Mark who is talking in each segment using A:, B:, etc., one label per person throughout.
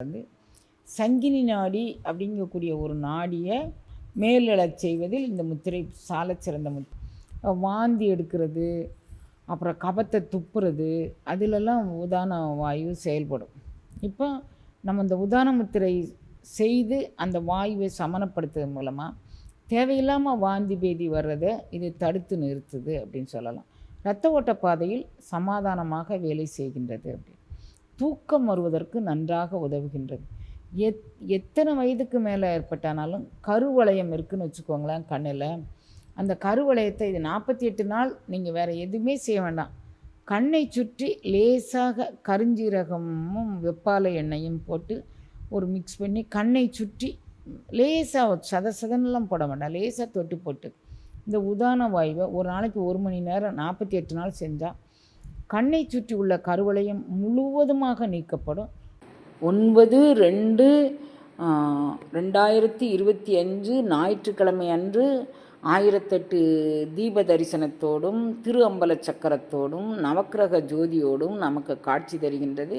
A: வந்து சங்கினி நாடி அப்படிங்கக்கூடிய ஒரு நாடியை மேலெழச் செய்வதில் இந்த முத்திரை சாலச் சிறந்த முத் வாந்தி எடுக்கிறது அப்புறம் கபத்தை துப்புறது அதிலெல்லாம் உதான வாயு செயல்படும். இப்போ நம்ம இந்த உதான முத்திரை செய்து அந்த வாயுவை சமனப்படுத்துறது மூலமாக தேவையில்லாமல் வாந்தி பேதி வர்றதை இது தடுத்து நிறுத்துது அப்படின்னு சொல்லலாம். இரத்த ஓட்ட பாதையில் சமாதானமாக வேலை செய்கின்றது அப்படின்னு. தூக்கம் வருவதற்கு நன்றாக உதவுகின்றது. எத் எத்தனை வயதுக்கு மேலே ஏற்பட்டானாலும் கருவளையம் இருக்குன்னு வச்சுக்கோங்களேன் கண்ணில். அந்த கருவளையத்தை இது நாற்பத்தி எட்டு நாள் நீங்கள் வேறு எதுவுமே செய்ய வேண்டாம். கண்ணை சுற்றி லேசாக கருஞ்சீரகமும் வெப்பாலை எண்ணெயும் போட்டு ஒரு மிக்ஸ் பண்ணி கண்ணை சுற்றி லேசாக சத சதனெல்லாம் போட வேண்டாம். லேசாக தொட்டு போட்டு. இந்த உதான வாயுவை ஒரு நாளைக்கு ஒரு மணி நேரம் நாற்பத்தி எட்டு நாள் செஞ்சால் கண்ணை சுற்றி உள்ள கருவளையம் முழுவதுமாக நீக்கப்படும். ஒன்பது ரெண்டு ரெண்டாயிரத்தி இருபத்தி அஞ்சு ஞாயிற்றுக்கிழமை அன்று ஆயிரத்தெட்டு தீப தரிசனத்தோடும் திரு அம்பல சக்கரத்தோடும் நவக்கிரக ஜோதியோடும் நமக்கு காட்சி தருகின்றது.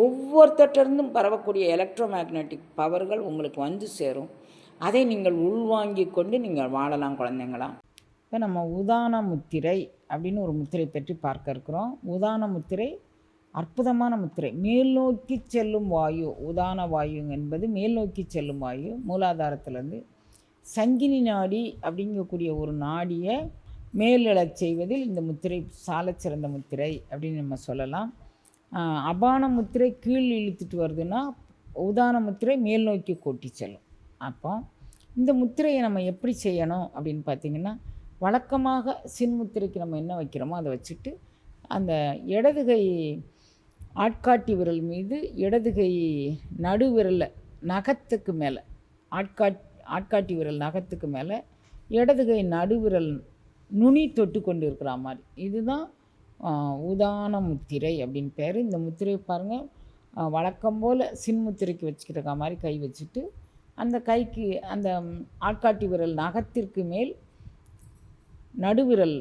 A: ஒவ்வொருத்தட்டிருந்தும் பரவக்கூடிய எலக்ட்ரோ மேக்னெட்டிக் பவர்கள் உங்களுக்கு வந்து சேரும். அதை நீங்கள் உள்வாங்கி கொண்டு நீங்கள் வாழலாம் குழந்தைங்களா? இப்போ நம்ம உதான முத்திரை அப்படின்னு ஒரு முத்திரை பற்றி பார்க்க இருக்கிறோம். உதான முத்திரை அற்புதமான முத்திரை. மேல் நோக்கி செல்லும் வாயு உதான வாயு என்பது மேல் நோக்கி செல்லும் வாயு மூலாதாரத்திலேருந்து. சங்கினி நாடி அப்படிங்கக்கூடிய ஒரு நாடியை மேலெழச் செய்வதில் இந்த முத்திரை சாலச்சிறந்த முத்திரை அப்படின்னு நம்ம சொல்லலாம். அபான முத்திரை கீழ் இழுத்துட்டு வருதுன்னா உதான முத்திரை மேல் நோக்கி கொட்டி செல்லும். அப்போ இந்த முத்திரையை நம்ம எப்படி செய்யணும் அப்படின்னு பார்த்திங்கன்னா வழக்கமாக சின்முத்திரைக்கு நம்ம என்ன வைக்கிறோமோ அதை வச்சுட்டு அந்த இடதுகை ஆட்காட்டி விரல் மீது இடதுகை நடுவிரலில் நகத்துக்கு மேலே ஆட்காட் ஆட்காட்டி விரல் நகத்துக்கு மேலே இடதுகை நடுவிரல் நுனி தொட்டு கொண்டு இருக்கிற மாதிரி. இதுதான் உதான முத்திரை அப்படின்னு பேர். இந்த முத்திரையை பாருங்கள் வழக்கம் போல் சின்முத்திரைக்கு வச்சுக்கிற மாதிரி கை வச்சுட்டு அந்த கைக்கு அந்த ஆட்காட்டி விரல் நகத்திற்கு மேல் நடுவிரல்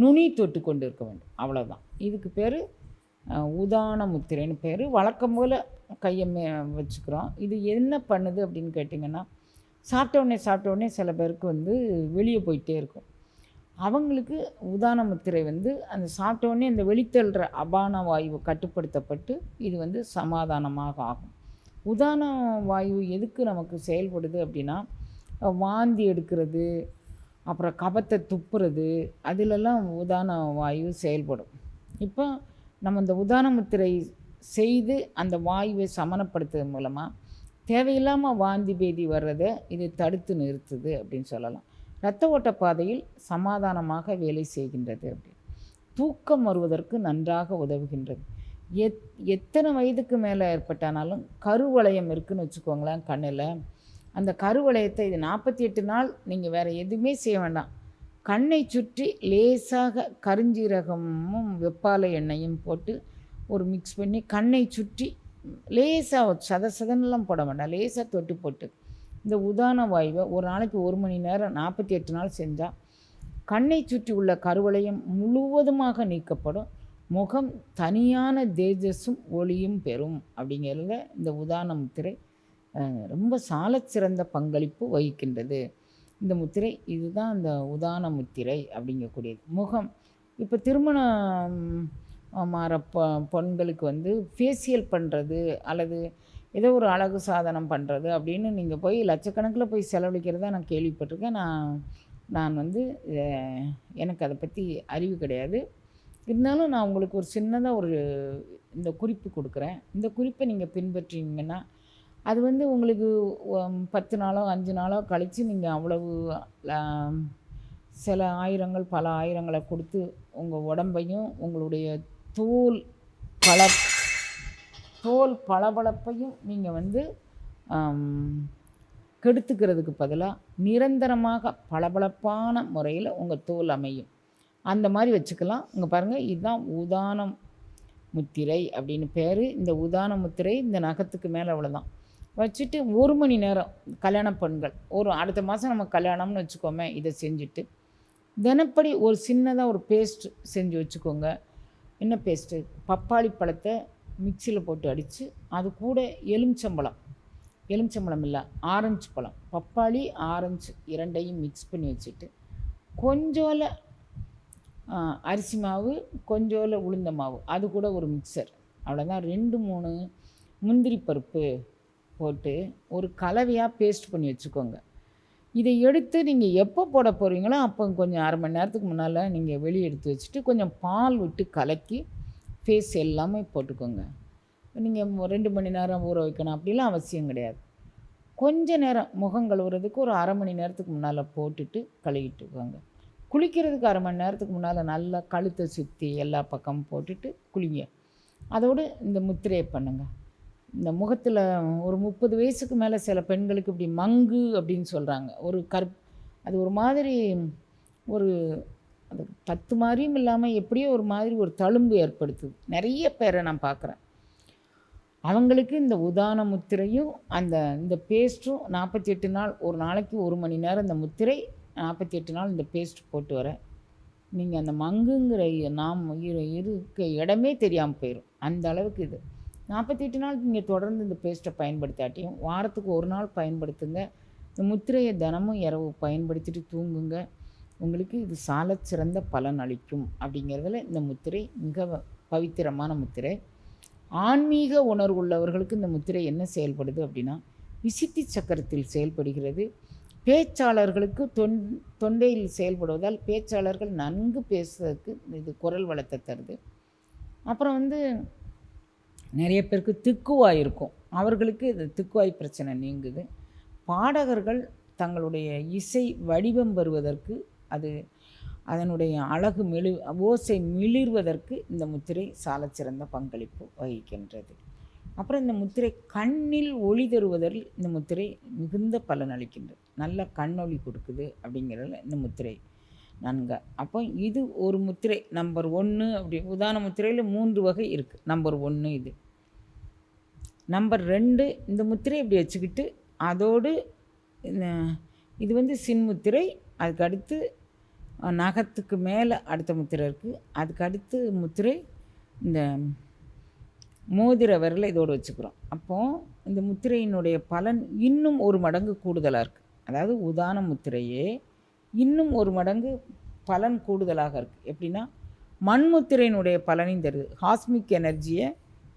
A: நுனி தொட்டு கொண்டு இருக்க வேண்டும். அவ்வளோதான் இதுக்கு பேர் உதான முத்திரைன்னு பேர். வழக்கம் போல் கையை மே வச்சுக்கிறோம். இது என்ன பண்ணுது அப்படின்னு கேட்டிங்கன்னா சாப்பிட்டவுடனே சாப்பிட்டவுடனே சில பேருக்கு வந்து வெளியே போயிட்டே இருக்கும். அவங்களுக்கு உதான முத்திரை வந்து அந்த சாப்பிட்டோடனே அந்த வெளித்தள்ளுற அபான வாயு கட்டுப்படுத்தப்பட்டு இது வந்து சமாதானமாக ஆகும். உதான வாயு எதுக்கு நமக்கு செயல்படுது அப்படின்னா வாந்தி எடுக்கிறது அப்புறம் கபத்தை துப்புறது அதிலெல்லாம் உதான வாயு செயல்படும். இப்போ நம்ம இந்த உதான முத்திரை செய்து அந்த வாயுவை சமனப்படுத்துறது மூலமாக தேவையில்லாமல் வாந்தி பேதி வர்றதை இது தடுத்து நிறுத்துது அப்படின்னு சொல்லலாம். இரத்த ஓட்ட பாதையில் சமாதானமாக வேலை செய்கின்றது அப்படி தூக்கம் வருவதற்கு நன்றாக உதவுகின்றது. எத் எத்தனை வயதுக்கு மேலே ஏற்பட்டானாலும் கருவளையம் இருக்குதுன்னு வச்சுக்கோங்களேன் கண்ணில். அந்த கருவளையத்தை இது நாற்பத்தி எட்டு நாள் நீங்கள் வேறு எதுவுமே செய்ய வேண்டாம். கண்ணை சுற்றி லேசாக கருஞ்சீரகமும் வெப்பாலை எண்ணெயும் போட்டு ஒரு மிக்ஸ் பண்ணி கண்ணை சுற்றி லேசாக சத சதனெல்லாம் போட வேண்டாம். லேசாக தொட்டு போட்டு. இந்த உதான வாயுவை ஒரு நாளைக்கு ஒரு மணி நேரம் நாற்பத்தி எட்டு நாள் செஞ்சால் கண்ணை சுற்றி உள்ள கருவளையம் முழுவதுமாக நீக்கப்படும். முகம் தனியான தேஜஸும் ஒளியும் பெறும் அப்படிங்கிறத இந்த உதான முத்திரை ரொம்ப சாலச்சிறந்த பங்களிப்பு வகிக்கின்றது. இந்த முத்திரை இதுதான் அந்த உதான முத்திரை அப்படிங்கக்கூடியது. முகம் இப்போ திருமணம் மாற பொ பெண்களுக்கு வந்து ஃபேஷியல் பண்ணுறது அல்லது ஏதோ ஒரு அழகு சாதனம் பண்ணுறது அப்படின்னு நீங்கள் போய் லட்சக்கணக்கில் போய் செலவழிக்கிறதா நான் கேள்விப்பட்டிருக்கேன். நான் நான் வந்து எனக்கு அதை பற்றி அறிவு கிடையாது. இருந்தாலும் நான் உங்களுக்கு ஒரு சின்னதாக ஒரு இந்த குறிப்பு கொடுக்குறேன். இந்த குறிப்பை நீங்கள் பின்பற்றிங்கன்னா அது வந்து உங்களுக்கு பத்து நாளோ அஞ்சு நாளோ கழித்து நீங்கள் அவ்வளவு சில ஆயிரங்கள் பல ஆயிரங்களை கொடுத்து உங்கள் உடம்பையும் உங்களுடைய தோல் கலர் தோல் பளபளப்பையும் நீங்கள் வந்து கெடுத்துக்கிறதுக்கு பதிலாக நிரந்தரமாக பளபளப்பான முறையில் உங்கள் தோல் அமையும். அந்த மாதிரி வச்சுக்கலாம். இங்கே பாருங்கள் இதுதான் உதானம் முத்திரை அப்படின்னு பேர். இந்த உதான முத்திரை இந்த நகத்துக்கு மேலே அவ்வளோதான் வச்சுட்டு ஒரு மணி நேரம் கல்யாண பெண்கள் ஒரு அடுத்த மாதம் நம்ம கல்யாணம்னு வச்சுக்கோமே இதை செஞ்சுட்டு தினப்படி ஒரு சின்னதாக ஒரு பேஸ்ட் செஞ்சு வச்சுக்கோங்க. என்ன பேஸ்ட்டு பப்பாளி பழத்தை மிக்சியில் போட்டு அடித்து அது கூட எலுமிச்சம்பழம். எலுமிச்சம்பழம் இல்லை ஆரஞ்சு பழம். பப்பாளி ஆரஞ்சு இரண்டையும் மிக்ஸ் பண்ணி வச்சுட்டு கொஞ்சோல அரிசி மாவு கொஞ்சோல உளுந்த மாவு அது கூட ஒரு மிக்சர் அவ்வளோதான் ரெண்டு மூணு முந்திரி பருப்பு போட்டு ஒரு கலவையாக பேஸ்ட் பண்ணி வச்சுக்கோங்க. இதை எடுத்து நீங்கள் எப்போ போட போகிறீங்களோ அப்போ கொஞ்சம் அரை மணி நேரத்துக்கு முன்னால் நீங்கள் வெளியே எடுத்து வச்சுட்டு கொஞ்சம் பால் விட்டு கலக்கி ஃபேஸ் எல்லாமே போட்டுக்கோங்க. நீங்கள் ரெண்டு மணி நேரம் ஊற வைக்கணும் அப்படிலாம் அவசியம் கிடையாது. கொஞ்ச நேரம் முகம் கழுவுறதுக்கு ஒரு அரை மணி நேரத்துக்கு முன்னால் போட்டுட்டு கழுவிட்டுக்கோங்க. குளிக்கிறதுக்கு அரை மணி நேரத்துக்கு முன்னால் நல்லா கழுத்தை சுற்றி எல்லா பக்கமும் போட்டுட்டு குளிங்க. அதோடு இந்த முத்திரையை பண்ணுங்கள் இந்த முகத்தில் ஒரு முப்பது வயசுக்கு மேலே சில பெண்களுக்கு இப்படி மங்கு அப்படின்னு சொல்கிறாங்க ஒரு கற் அது ஒரு மாதிரி ஒரு அது பத்து மாதிரியும் இல்லாமல் எப்படியோ ஒரு மாதிரி ஒரு தழும்பு ஏற்படுத்துது. நிறைய பேரை நான் பார்க்குறேன். அவங்களுக்கு இந்த உதான முத்திரையும் அந்த இந்த பேஸ்ட்டும் நாற்பத்தி எட்டு நாள் ஒரு நாளைக்கு ஒரு மணி நேரம் இந்த முத்திரை நாற்பத்தி எட்டு நாள் இந்த பேஸ்ட் போட்டு வரேன். நீங்கள் அந்த மங்குங்கிற நாம் இரு இருக்க இடமே தெரியாமல் போயிடும் அந்த அளவுக்கு இது. நாற்பத்தி எட்டு நாள் நீங்கள் தொடர்ந்து இந்த பேஸ்ட்டை பயன்படுத்தாட்டியும் வாரத்துக்கு ஒரு நாள் பயன்படுத்துங்க. இந்த முத்திரையை தினமும் இரவு பயன்படுத்திட்டு தூங்குங்க. உங்களுக்கு இது சாலச்சிறந்த பலன் அளிக்கும் அப்படிங்கிறதுல இந்த முத்திரை மிக பவித்திரமான முத்திரை. ஆன்மீக உணர்வு உள்ளவர்களுக்கு இந்த முத்திரை என்ன செயல்படுது அப்படின்னா விசித்தி சக்கரத்தில் செயல்படுகிறது. பேச்சாளர்களுக்கு தொன் தொண்டையில் செயல்படுவதால் பேச்சாளர்கள் நன்கு பேசுவதற்கு இது குரல் வளத்தை தருது. அப்புறம் வந்து நிறைய பேருக்கு திக்குவாய் இருக்கும். அவர்களுக்கு இது திக்குவாய் பிரச்சனை நீங்குது. பாடகர்கள் தங்களுடைய இசை வடிவம் பெறுவதற்கு அது அதனுடைய அழகு மெழு ஓசை மிளிர்வதற்கு இந்த முத்திரை சாலச்சிறந்த பங்களிப்பு வகிக்கின்றது. அப்புறம் இந்த முத்திரை கண்ணில் ஒளி தருவதில் இந்த முத்திரை மிகுந்த பலன் அளிக்கின்றது. நல்ல கண்ணொளி கொடுக்குது அப்படிங்கிறதுல இந்த முத்திரை நன்கு. அப்போ இது ஒரு முத்திரை நம்பர் ஒன்று அப்படி உதாரண முத்திரையில் மூன்று வகை இருக்குது நம்பர் ஒன்று இது. நம்பர் ரெண்டு இந்த முத்திரை இப்படி வச்சுக்கிட்டு அதோடு இது வந்து சின்முத்திரை அதுக்கடுத்து நகத்துக்கு மேலே அடுத்த முத்திரை இருக்குது அதுக்கு அடுத்து முத்திரை இந்த மோதிர விரலை இதோடு வச்சுக்கிறோம். அப்போது இந்த முத்திரையினுடைய பலன் இன்னும் ஒரு மடங்கு கூடுதலாக இருக்குது அதாவது உதான முத்திரையே இன்னும் ஒரு மடங்கு பலன் கூடுதலாக இருக்குது எப்படின்னா மண்முத்திரையினுடைய பலனையும் தருது. ஹாஸ்மிக் எனர்ஜியை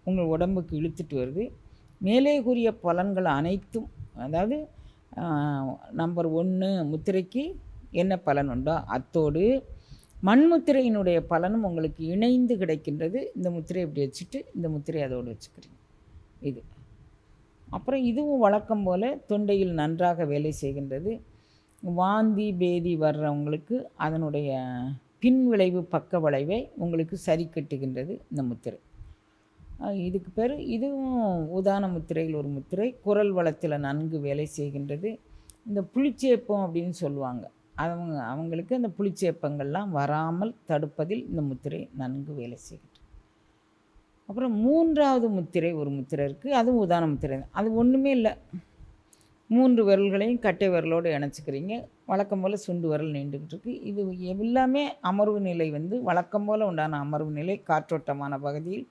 A: உங்கள் உடம்புக்கு இழுத்துட்டு வருது. மேலே கூறிய பலன்கள் அனைத்தும் அதாவது நம்பர் ஒன்று முத்திரைக்கு என்ன பலன் உண்டோ அத்தோடு மண்முத்திரையினுடைய பலனும் உங்களுக்கு இணைந்து கிடைக்கின்றது. இந்த முத்திரை இப்படி வச்சுட்டு இந்த முத்திரை அதோடு வச்சுக்கிறீங்க. இது. அப்புறம் இதுவும் வழக்கம் போல் தொண்டையில் நன்றாக வேலை செய்கின்றது. வாந்தி பேதி வர்றவங்களுக்கு அதனுடைய பின் விளைவு பக்க விளைவை உங்களுக்கு சரி கட்டுகின்றது இந்த முத்திரை. இதுக்கு பேர் இதுவும் உதான முத்திரையில் ஒரு முத்திரை. குரல் வளத்தில் நன்கு வேலை செய்கின்றது. இந்த புளிச்சேப்பம் அப்படின்னு சொல்லுவாங்க. அவங்க அவங்களுக்கு அந்த புளிச்சேப்பங்கள்லாம் வராமல் தடுப்பதில் இந்த முத்திரை நன்கு வேலை செய்கிறது. அப்புறம் மூன்றாவது முத்திரை ஒரு முத்திரை இருக்குது அதுவும் உதான முத்திரை தான். அது ஒன்றுமே இல்லை. மூன்று விரல்களையும் கட்டை விரலோடு இணைச்சிக்கிறீங்க. வழக்கம் போல் சுண்டு விரல் நீண்டுக்கிட்டு இருக்குது இது எல்லாமே அமர்வு நிலை வந்து வழக்கம் போல் உண்டான அமர்வு நிலை காற்றோட்டமான பகுதியில்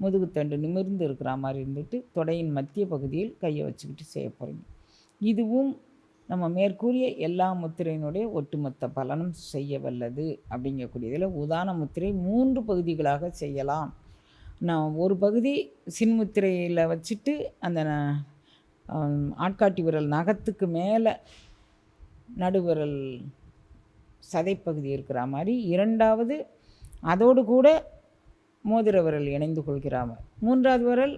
A: முதுகுத்தண்டு நிமிர்ந்து இருக்கிற மாதிரி இருந்துட்டு தொடையின் மத்திய பகுதியில் கையை வச்சுக்கிட்டு செய்ய போகிறீங்க இதுவும் நம்ம மேற்கூறிய எல்லா முத்திரையினுடைய ஒட்டுமொத்த பலனும் செய்ய வல்லது அப்படிங்கக்கூடியதில் உதான முத்திரை மூன்று பகுதிகளாக செய்யலாம். நான் ஒரு பகுதி சின்முத்திரையில் வச்சுட்டு அந்த ந- ஆட்காட்டி விரல் நகத்துக்கு மேலே நடுவிரல் சதைப்பகுதி இருக்கிற மாதிரி இரண்டாவது அதோடு கூட மோதிர விரல் இணைந்து கொள்கிற மாதிரி. மூன்றாவது விரல்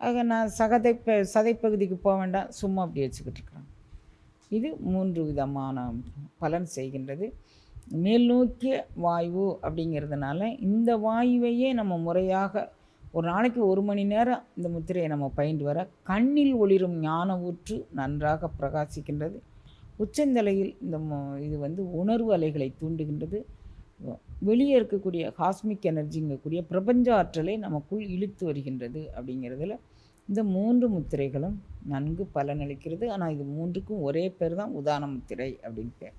A: ஆக நான் சகதை ப- சதைப்பகுதிக்கு போக வேண்டாம் சும்மா அப்படி வச்சுக்கிட்டு இருக்கிறாங்க இது மூன்று விதமான பலன் செய்கின்றது. மேல் நோக்கிய வாயு அப்படிங்கிறதுனால இந்த வாயுவையே நம்ம முறையாக ஒரு நாளைக்கு ஒரு மணி நேரம் இந்த முத்திரையை நம்ம பயின்று வர கண்ணில் ஒளிரும் ஞான ஊற்று நன்றாக பிரகாசிக்கின்றது. உச்சந்தலையில் இந்த இது வந்து உணர்வு அலைகளை தூண்டுகின்றது. வெளியே இருக்கக்கூடிய காஸ்மிக் எனர்ஜிங்கக்கூடிய பிரபஞ்ச ஆற்றலை நமக்குள் இழுத்து வருகின்றது அப்படிங்கிறதுல இந்த மூன்று முத்திரைகளும் நன்கு பலனளிக்கிறது. ஆனால் இது மூன்றுக்கும் ஒரே பேர் தான் உதான முத்திரை அப்படின்னு பேர்.